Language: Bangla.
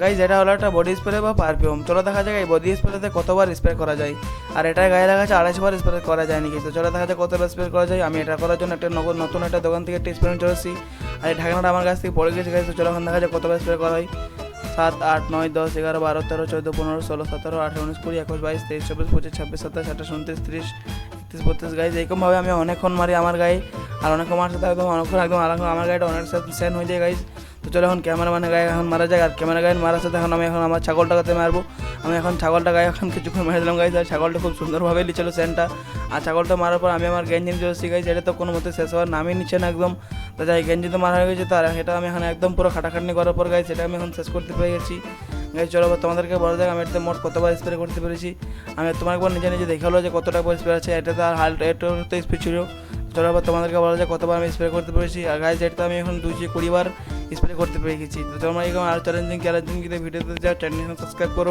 গাইজ এটা হলো একটা বডি স্প্রে বা পারফিউম চলো দেখা যাক এই বডি স্প্রেতে কতবার স্প্রে করা যায়। আর এটা গায়ে লাগা আছে আড়াইশো বার স্প্রে করা যায় নাকি তো চলো দেখা যাক কতবার স্প্রে করা যায়। আমি এটা করার জন্য একটা নগর নতুন একটা দোকান থেকে একটা স্প্রে চলে এসেছি। আর এই ঢাকনাটা আমার কাছ থেকে পড়ে গেছে গাইজ তো চলো এখন দেখা যাক কতবার স্প্রে করা হয়। সাত, আট, নয়, দশ, এগারো, বারো, তেরো, চোদ্দ, পনেরো, ষোলো, সতেরো, আঠেরো, উনিশ, কুড়ি, একুশ, বাইশ, তেইশ, চব্বিশ, পঁচিশ, ছাব্বিশ, সাতাশ, আঠাশ, উনত্রিশ, তিরিশ, একত্রিশ, বত্রিশ। গাইজ এরকমভাবে আমি অনেকক্ষণ মারি আমার গায়ে। আর অনেক মারতে সাথে একদম অনেকক্ষণ একদম আমার গাড়িটা অনেক সেন হয়ে যায় গাইজ তো চলো এখন ক্যামেরা মানে গায়ে এখন মারা যায় আর ক্যামেরা গায়ে মারার সাথে এখন আমি এখন আমার ছাগলটাকে মারবো। আমি এখন ছাগলটা গায়ে এখন কিছুক্ষণ মেরে দিলাম গাইজ আর ছাগলটা খুব সুন্দরভাবে লিছিল সেনটা আর ছাগলটা মারার পর আমি আমার গেঞ্জি চলে গাইজ এটা তো কোনো মতে শেষ হওয়ার নামই নিচ্ছে না একদম। তো যাই, গেঞ্জি তো মারা হয়ে গেছে তার এটা আমি এখন একদম পুরো খাটাখাটনি করার পর গাইজ সেটা আমি এখন শেষ করতে পেরে গেছি গাই চলো তোমাদেরকে বলা যাক আমি এটাতে মোট কতবার স্প্রে করতে পেরেছি। আমি তোমার একবার নিজে নিজে দেখাল যে কতটা স্প্রে আছে এটাতে আর হাল একটু তো স্পিড ছিল। চলো আবার তোমাদেরকে বলা যায় কতবার আমি স্প্রে করতে পেরেছি। আর গাইজ এটা আমি এখন দুই কুড়ি বার স্প্রে করতে পেরে গেছি তো তোমরা এরকম আর চ্যালেঞ্জিং চ্যালেঞ্জিং ভিডিওতে যাও চ্যানেল সাবস্ক্রাইব করো।